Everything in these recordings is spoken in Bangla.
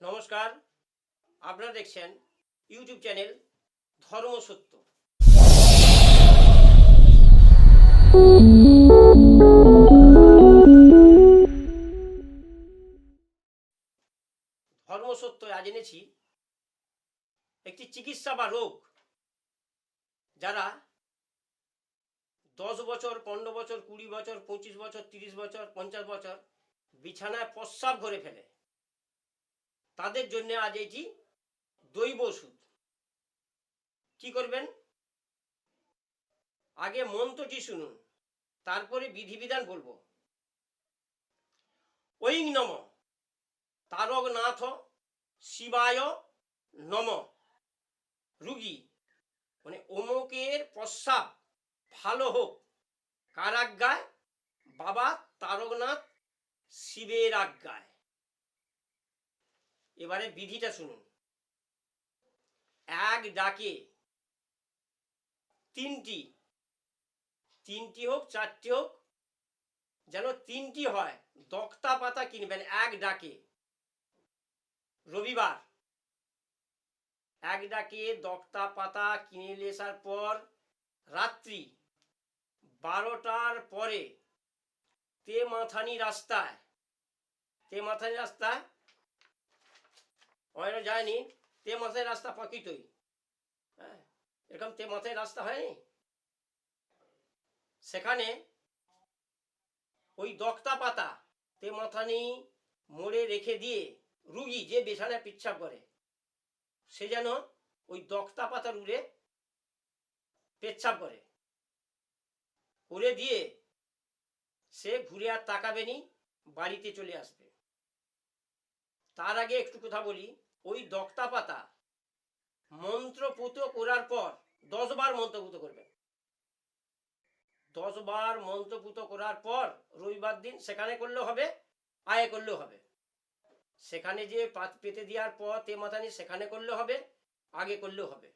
নমস্কার। আপনারা দেখছেন ইউটিউব চ্যানেল ধর্ম সত্য। ধর্ম সত্য আজ এনেছি একটি চিকিৎসা বা রোগ যারা দশ বছর, পনেরো বছর, কুড়ি বছর, পঁচিশ বছর, তিরিশ বছর, পঞ্চাশ বছর বিছানায় প্রস্রাব করে ফেলে। তাদের জন্য আজ এটি দৈব ওষুধ কি করবেন? আগে মন্ত্রটি শুনুন, তারপরে বিধিবিধান বলব। ঐং নম। তারক নাথ শিবায় নম। রুগী মানে অমুকের প্রস্রাব ভালো হোক কার আজ্ঞায় বাবা তারকনাথ শিবের আজ্ঞায়। এবারে বিধিটা শুনুন। এক ডাকে তিনটি তিনটি হোক, চারটি হোক, যেন তিনটি হয়, দক্তা পাতা কিনবেন এক ডাকে। রবিবার, এক ডাকে দক্তা পাতা কিনে আসার পর রাত্রি বারোটার পরে তে মাথানি রাস্তায় তে মাথানি রাস্তায় অনেক যায়নি, তে মাথায় রাস্তা প্রকৃতই হ্যাঁ এরকম তে মাথায় রাস্তা হয়নি? সেখানে ওই দক্তা পাতা তে মাথানি মোড়ে রেখে দিয়ে রুগী যে বিছানায় পিচ্ছাপ করে, সে যেন ওই দক্তা পাতার উড়ে পেচ্ছাপ করে। করে দিয়ে সে ঘুরে আর তাকাবেনি বাড়িতে চলে আসবে। তার আগে একটু কথা বলি। ওই দক্তা পাতা মন্ত্রপুত করার পর দশ বার মন্ত্রপুত করবেন দশ বার মন্ত্রপুত করার পর রবিবার দিন সেখানে করলেও হবে, আয়ে করলেও হবে। সেখানে যে পাত পেতে দেওয়ার পর তে মাথানি সেখানে করলেও হবে, আগে করলেও হবে।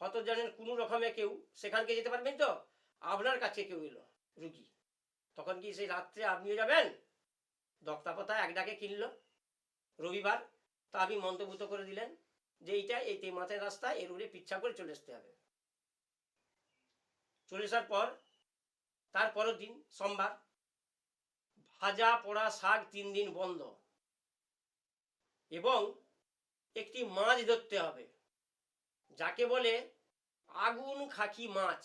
হয়তো জানেন কোনো রকমে কেউ সেখানকে যেতে পারবেন তো? আপনার কাছে কেউ এলো, রুগী। তখন কি সেই রাত্রে আপনিও যাবেন? দক্তা পাতা এক ডাকে কিনলো। রবিবার। তা আপনি মন্ত্রভূত করে দিলেন যে এইটা এই তে মাথায় রাস্তা, এর উড়ে পিচ্ছা করে চলে আসতে হবে। চলে আসার পর, তার পরের দিন, সোমবার, ভাজা, পোড়া, শাক তিন দিন বন্ধ। এবং একটি মাছ ধরতে হবে, যাকে বলে আগুন খাকি মাছ।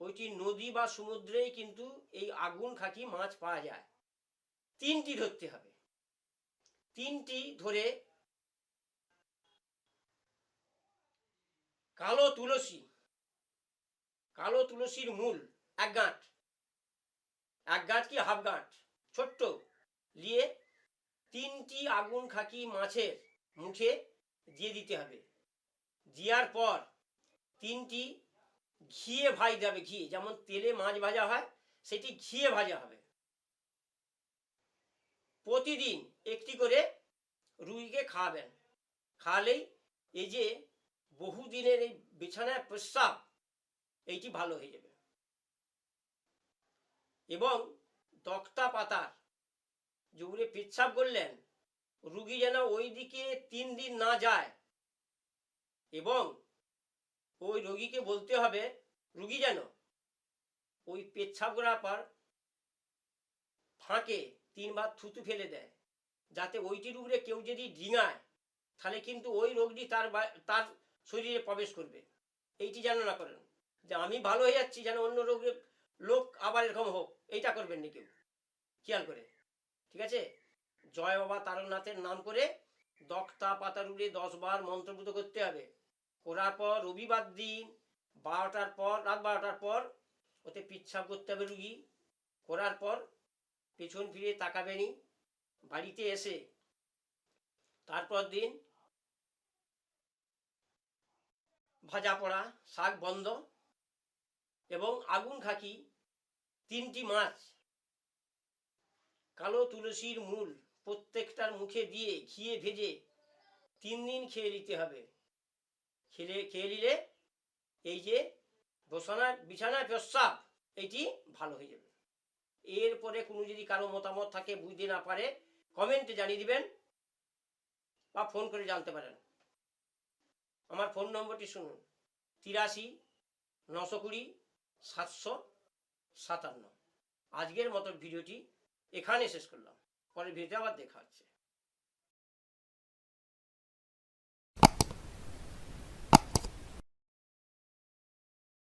ওইটি নদী বা সমুদ্রেই কিন্তু এই আগুন খাকি মাছ পাওয়া যায়। তিনটি ধরতে হবে। তিনটি ধরে কালো তুলসী, কালো তুলসীর মূল, এক গাঁট এক গাঁট কি হাফ গাঁট, ছোট্ট নিয়ে তিনটি আগুন খাকি মাছের মুখে দিয়ে দিতে হবে। দেওয়ার পর তিনটি ঘিয়ে ভাই যাবে ঘি, যেমন তেলে মাছ ভাজা হয়, সেটি ঘিয়ে ভাজা হবে। প্রতিদিন একটি করে রুইকে খাওয়াবেন। খাওয়ালেই এই যে বহুদিনের এই বিছানায় প্রস্রাব, এইটি ভালো হয়ে যাবে। এবং দক্তা পাতার যেগুলি পেচ্ছাপ করলেন, রুগী যেন ওই দিকে তিন দিন না যায়। এবং ওই রোগীকে বলতে হবে, রুগী যেন ওই পেচ্ছাপ করার পর ফাঁকে তিনবার থুতু ফেলে দেয়। যাতে ওইটির উপরে কেউ যদি ডিঙায়, তাহলে কিন্তু ওই রোগটি তার তার শরীরে প্রবেশ করবে। এইটি যেন না করেন। যে আমি ভালো হয়ে যাচ্ছি যেন অন্য রোগের লোক আবার এরকম হোক, এইটা করবেন না কেউ। খেয়াল করে। ঠিক আছে? জয় বাবা তারকনাথের নাম করে দক্তা পাতার উড়ে দশ বার মন্ত্রপুত করতে হবে। করার পর রবিবার দিন বারোটার পর, রাত বারোটার পর ওতে পিচ্ছাপ করতে হবে রুগী। করার পর পেছন ফিরে তাকাবেনি, বাড়িতে এসে। তারপর দিন ভাজা পড়া, শাক বন্ধ এবং আগুন খাকি, তিনটি মাছ, কালো তুলসীর মূল প্রত্যেকটার মুখে দিয়ে ঘিয়ে ভেজে তিন দিন খেয়ে নিতে হবে। খেলে, খেয়ে নিলে এই যে বসানার বিছানায় প্রস্রাব, এটি ভালো হয়ে যাবে। এরপরে কোনো যদি কারও মতামত থাকে, বুঝতে না পারে কমেন্টে জানিয়ে দিবেন বা ফোন করে জানতে পারেন। আমার ফোন নম্বরটি শুনুন, তিরাশি, নশো কুড়ি, সাতশো সাতান্ন। আজকের মতো ভিডিওটি এখানে শেষ করলাম। পরে ভিডিওতে আবার দেখা হচ্ছে।